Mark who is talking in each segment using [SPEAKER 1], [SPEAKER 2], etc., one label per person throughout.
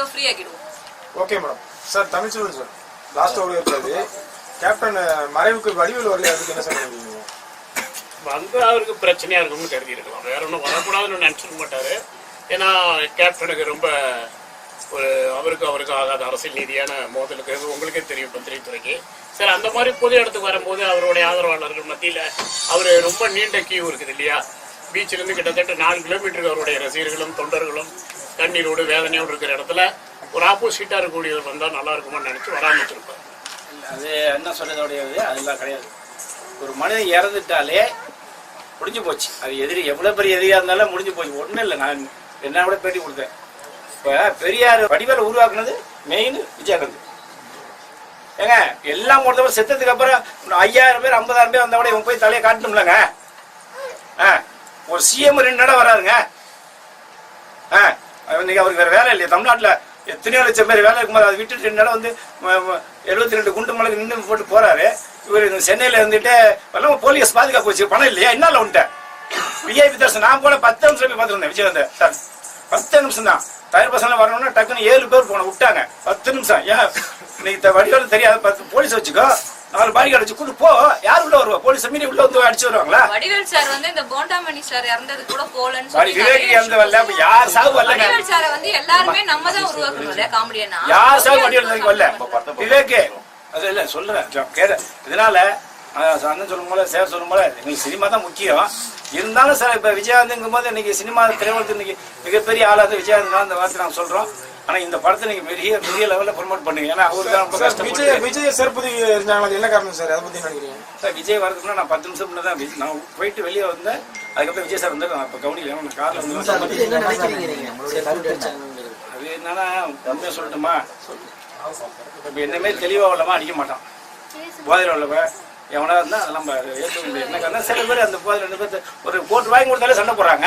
[SPEAKER 1] Video free ஆக்கிடுவோம்.
[SPEAKER 2] Okay madam sir Tamilselvan sir last ஓடி இருக்காது captain மறைவுக்கு வடிவில் வரல அதுக்கு என்ன சார்
[SPEAKER 3] வந்து அவருக்கு பிரச்சனையா இருக்கும்னு கருதி இருக்கலாம் வேற ஒன்றும் வரக்கூடாதுன்னு நினைச்சிருக்க மாட்டாரு. ஏன்னா கேப்டனுக்கு ரொம்ப ஒரு அவருக்கு அவருக்கு ஆகாத அரசியல் ரீதியான மோதலுக்கு உங்களுக்கே தெரியும் பத்திரிகை துறைக்கு சரி அந்த மாதிரி பொது இடத்துக்கு வரும்போது அவருடைய ஆதரவாளர்கள் மத்தியில் அவர் ரொம்ப நீண்ட கியூ இருக்குது இல்லையா? பீச்சிலிருந்து கிட்டத்தட்ட நாலு கிலோமீட்டருக்கு அவருடைய ரசிகர்களும் தொண்டர்களும் கண்ணீரோடு வேதனையோடு இருக்கிற இடத்துல ஒரு ஆப்போசிட்டாக இருக்கக்கூடியது வந்தால் நல்லா இருக்குமான்னு நினச்சி வராமல் வச்சிருப்பார்.
[SPEAKER 4] அது என்ன சொல்றதோடைய அதெல்லாம் கிடையாது. ஒரு மனிதன் இறந்துட்டாலே முடிஞ்சு போச்சு. அது எதிரி எவ்வளோ பெரிய எதிரியாக இருந்தாலும் முடிஞ்சு போச்சு. ஒன்றும் இல்லை நான் என்ன கூட பேட்டி கொடுத்தேன். இப்போ பெரியார் வடிவேல உருவாக்குனது மெயின் விஜயகாந்த். ஏங்க எல்லாம் கொடுத்தவங்க செத்ததுக்கு அப்புறம் ஐயாயிரம் பேர் ஐம்பதாயிரம் பேர் வந்தா கூட இவன் போய் தலையை காட்டணும்லங்க? ஆ ஒரு சிஎம் ரெண்டு நட வராருங்க. ஆ இன்னைக்கு அவருக்கு வேற வேலை இல்லையா. தமிழ்நாட்டில் எத்தனையோ லட்சம் பேர் வேலை இருக்கும்போது அதை விட்டுட்டு ரெண்டு வந்து எழுபத்தி ரெண்டு குண்டு மலைக்கு நின்று போட்டு போறாரு. இவர் சென்னையில் இருந்துட்டு எல்லாம் போலீஸ் பாதுகாப்பு வச்சு பணம் இல்லையா? என்னால வந்துட்டேன் விஐபி தர்சன் நான் கூட பத்து நிமிஷம் போய் பார்த்துருந்தேன் விஜயகாந்த் சார். பத்து நிமிஷம் தான். தயார் பசங்க வரணும்னா டக்குன்னு ஏழு பேர் போன விட்டாங்க. பத்து நிமிஷம். ஏன்? இன்னைக்கு இந்த வடிவேல் தெரியாது பத்து போலீஸ் வச்சுக்கோ. நாலு பாடி வச்சு கூட்டு போ. யார் உள்ள வருவா? போலீஸ் மீறி உள்ள வந்து அடிச்சு வருவாங்களா?
[SPEAKER 1] வடிவேல் சார் வந்து இந்த போண்டாமணி சார் இறந்தது கூட போலன்னு சொல்லி
[SPEAKER 4] விவேக் இறந்து வரல அப்ப யார் சாவு வரலங்க
[SPEAKER 1] வடிவேல் சாரை வந்து எல்லாருமே நம்ம தான் உருவாக்கணும் இல்லையா காமெடியனா
[SPEAKER 4] யார் சாவு வடிவேல் வரல? விவேக்கு. அது இல்ல சொல்லுறேன் ஜோ- கேளு. இதனால அண்ணன் சொல்லும் போல சேர் சொல்லும் போல எங்களுக்கு சினிமா தான் முக்கியம். இருந்தாலும் சார் இப்ப விஜயகாந்துங்கும் போது இன்னைக்கு சினிமா திரையுலகத்துக்கு இன்னைக்கு மிகப்பெரிய ஆளா வந்து விஜயகாந்த் தான் அந்த வார்த்தை நாங்க சொல்றோம். ஆனா இந்த படத்தை நீங்க பெரிய பெரிய லெவல்ல ப்ரொமோட் பண்ணுங்க ஏன்னா அவருக்கு தான் ரொம்ப
[SPEAKER 2] சார்
[SPEAKER 4] கஷ்டப்பட்டு
[SPEAKER 2] விஜய் விஜய் செருப்பதி இருந்தாங்க அது என்ன காரணம் சார்? அதை பத்தி என்ன நினைக்கிறீங்க?
[SPEAKER 4] சார் விஜய் வரதுக்கு முன்னாடி நான் பத்து நிமிஷம் முன்னாடி தான் விஜய்- நான் போயிட்டு வெளியே வந்தேன். அதுக்கப்புறம் விஜய் சார் வந்து நான் இப்போ கவனிக்கல நான் கார்ல வந்து அது என்னன்னா உண்மையா சொல்லட்டுமா? இப்ப என்னமே தெளிவா உள்ளமா அடிக்க மாட்டான். போதையில் உள்ளவ எவனா இருந்தா அதெல்லாம் ஏற்றுக்க முடியாது. என்ன காரணம் சில பேர் அந்த போதையில் ரெண்டு பேர் ஒரு கோட்டு வாங்கி கொடுத்தாலே சண்டை போடுறாங்க.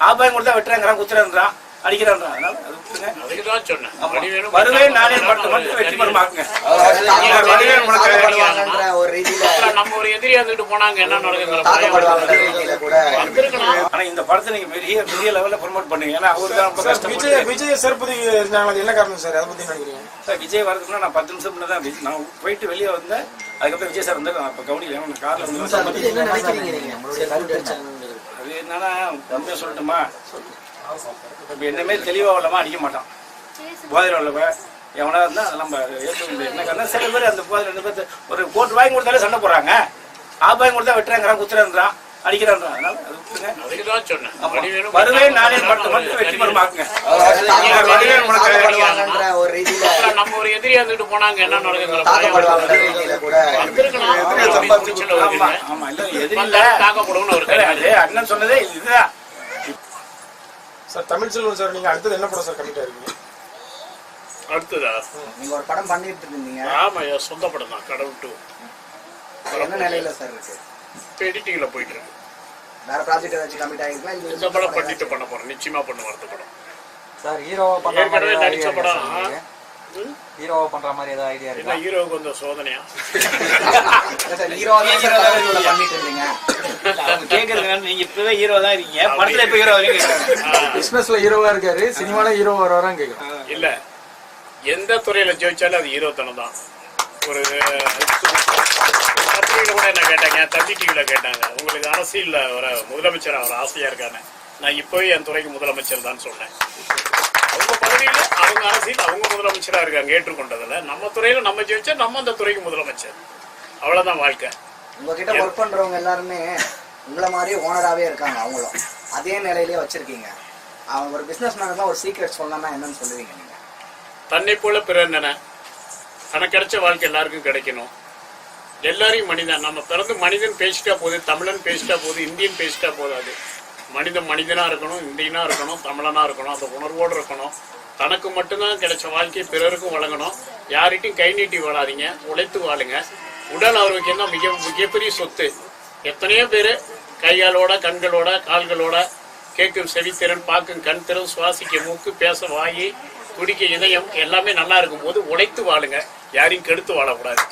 [SPEAKER 4] ஆப் வாங்கி கொடுத்தா வெட்டுறாங்கிறான் குத்துறான்றான் அதனால அது விட்டுருங்க
[SPEAKER 3] வடிவேலு
[SPEAKER 4] வருவேன் நானே மட்டும் வெற்றி
[SPEAKER 5] தாக்கப்படுவாங்கன்ற ஒரு ரீதியில
[SPEAKER 3] நம்ம ஒரு எதிரியா இருந்துட்டு போனாங்க என்ன
[SPEAKER 4] ஆனா இந்த படத்தை நீங்க பெரிய பெரிய லெவல்ல ப்ரொமோட் பண்ணுங்க. ஏன்னா அவருக்கு தான் கஷ்டப்பட்டு
[SPEAKER 2] விஜய் விஜய் அது என்ன காரணம் சார்? அதை பத்தி நினைக்கிறீங்க?
[SPEAKER 4] சார் விஜய் வரதுக்கு முன்னாடி நான் பத்து நிமிஷம் முன்னாடி தான் விஜய்- நான் போயிட்டு வெளியே வந்தேன். அதுக்கப்புறம் விஜய் சார் வந்து நான் இப்போ கவனிக்கல நான் கார்ல வந்து அது என்னன்னா உண்மையா சொல்லட்டுமா? இப்ப என்னமே தெளிவா உள்ளமா அடிக்க மாட்டான். போதையில் உள்ளவ எவனா இருந்தா அதெல்லாம் நம்ம ஏற்றுக்க முடியாது. என்ன காரணம் சில பேர் அந்த போதையில் ரெண்டு பேர் ஒரு கோட்டு வாங்கி கொடுத்தாலே சண்டை போடுறாங்க. ஆப் வாங்கி கொடுத்தா வெட்டுறாங்கிறான் குத்துறான்றான் அடிக்கிறான்றான். அதனால அது விட்டுருங்க. மட்டும் வெற்றி பெருமாக்குங்க
[SPEAKER 5] ஒரு ரீதியில
[SPEAKER 3] நம்ம ஒரு எதிரியா இருந்துட்டு போனாங்க என்ன
[SPEAKER 4] அது அண்ணன் சொன்னதே இதுதான்.
[SPEAKER 2] சார் தமிழ்ச்செல்வன் சார் நீங்க அடுத்தது என்ன படம் சார் கமிட் ஆயிருக்கீங்க
[SPEAKER 3] அடுத்ததா?
[SPEAKER 5] நீங்க ஒரு படம் பண்ணிட்டு இருந்தீங்க.
[SPEAKER 3] ஆமா என் சொந்த படம் தான் கடவுள் டூ.
[SPEAKER 5] என்ன நிலையில சார் இருக்கு?
[SPEAKER 3] இப்போ எடிட்டிங்ல போயிட்டு இருக்கு.
[SPEAKER 5] வேற ப்ராஜெக்ட் ஏதாச்சும் கமிட் ஆகிருக்கலாம்
[SPEAKER 3] இந்த படம் பண்ணிட்டு பண்ண போறேன் நிச்சயமா பண்ண வரது படம்.
[SPEAKER 6] சார் ஹீரோவா பண்ற மாதிரி
[SPEAKER 3] நடிச்ச
[SPEAKER 6] ஐடியா
[SPEAKER 3] படம்?
[SPEAKER 6] ஹீரோவா பண்ற மாதிரி ஏதாவது ஐடியா இருக்கா?
[SPEAKER 3] ஹீரோவுக்கு வந்த சோதனையா?
[SPEAKER 5] சார் ஹீரோ தான் பண்ணிட்டு இருந்தீங்க.
[SPEAKER 4] அவங்க கேக்குறது என்னன்னா, நீங்க இப்பவே ஹீரோ தான் இருக்கீங்க. படத்துல இப்ப ஹீரோ வரீங்க
[SPEAKER 2] பிசினஸ்ல ஹீரோவா இருக்காரு சினிமால ஹீரோ வரான்னு கேக்குறேன்.
[SPEAKER 3] இல்ல. எந்த துறையில ஜெயிச்சாலும் அது ஹீரோத்தனம் தான் ஒரு கூட என்ன கேட்டாங்க? தந்தி டிவியில கேட்டாங்க. உங்களுக்கு அரசியல்ல வர முதலமைச்சர் அவர் ஆசையா இருக்காங்க நான் இப்பவே என் துறைக்கு முதலமைச்சர் தான் சொன்னேன். அவங்க பதவியில அவங்க அரசியல் அவங்க முதலமைச்சரா இருக்காங்க ஏற்றுக்கொண்டதுல நம்ம துறையில நம்ம ஜெயிச்சா நம்ம அந்த துறைக்கு முதலமைச்சர். அவ்வளவுதான் வாழ்க்கை.
[SPEAKER 5] உங்ககிட்ட ஒர்க் பண்றவங்க எல்லாருமே உங்களை மாதிரி ஓனராவே இருக்காங்க அவங்களும். அதே நிலையிலே வச்சிருக்கீங்க. அவங்க ஒரு பிசினஸ் மேன் தான் ஒரு சீக்ரெட் சொல்லணும்னா என்னன்னு சொல்லுவீங்க நீங்க?
[SPEAKER 3] தன்னை போல பிறர் நினை தனக்கு கிடைச்ச வாழ்க்கை எல்லாருக்கும் கிடைக்கணும். எல்லாரையும் மனிதன். நம்ம பிறந்து மனிதன் பேசிட்டா போது தமிழன் பேசிட்டா போது இந்தியன் பேசிட்டா போதாது. மனிதன் மனிதனா இருக்கணும் இந்தியனா இருக்கணும் தமிழனா இருக்கணும் அந்த உணர்வோடு இருக்கணும். தனக்கு மட்டும்தான் கிடைச்ச வாழ்க்கையை பிறருக்கும் வழங்கணும். யார்கிட்டையும் கை நீட்டி வாழாதீங்க உழைத்து வாழுங்க. உடல் ஆரோக்கியம் தான் மிக மிகப்பெரிய சொத்து. எத்தனையோ பேர் கைகாலோட கண்களோட கால்களோட கேட்கும் செவித்திறன் பார்க்கும் கண் திறன் சுவாசிக்க மூக்கு பேச வாயி துடிக்க இதயம் எல்லாமே நல்லா இருக்கும்போது உழைத்து வாழுங்க. யாரையும் கெடுத்து வாழக்கூடாது.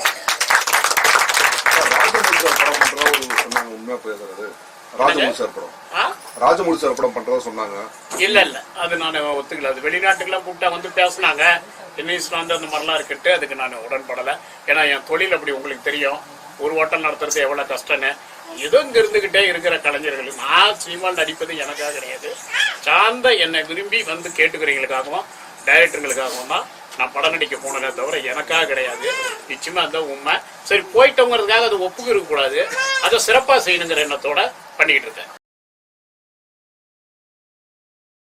[SPEAKER 7] ராஜமௌழி சார் படம் பண்றதா சொன்னாங்க.
[SPEAKER 3] இல்ல இல்ல. அது நான் ஒத்துக்கல. அது வெளிநாட்டுக்கெல்லாம் கூப்பிட்டா வந்து பேசுனாங்க. நியூசிலாந்து அந்த மாதிரிலாம் இருக்கிட்டு அதுக்கு நான் உடன்படலை. ஏன்னா என் தொழில் அப்படி உங்களுக்கு தெரியும். ஒரு ஓட்டம் நடத்துறது எவ்வளோ கஷ்டம்னு. ஏதோ இங்கே இருந்துக்கிட்டே இருக்கிற கலைஞர்கள். நான் சினிமாவில் நடிப்பது எனக்காக கிடையாது. சார்ந்த என்னை விரும்பி வந்து கேட்டுக்கிறவங்களுக்காகவும் டைரக்டருங்களுக்காகவும் தான் நான் படம் நடிக்க போனதே தவிர எனக்காக கிடையாது. நிச்சயமாக அந்த உண்மை. சரி போயிட்டோங்கிறதுக்காக அது ஒப்புக்கு இருக்கக்கூடாது அதை சிறப்பாக செய்யணுங்கிற எண்ணத்தோட பண்ணிக்கிட்டு இருக்கேன்.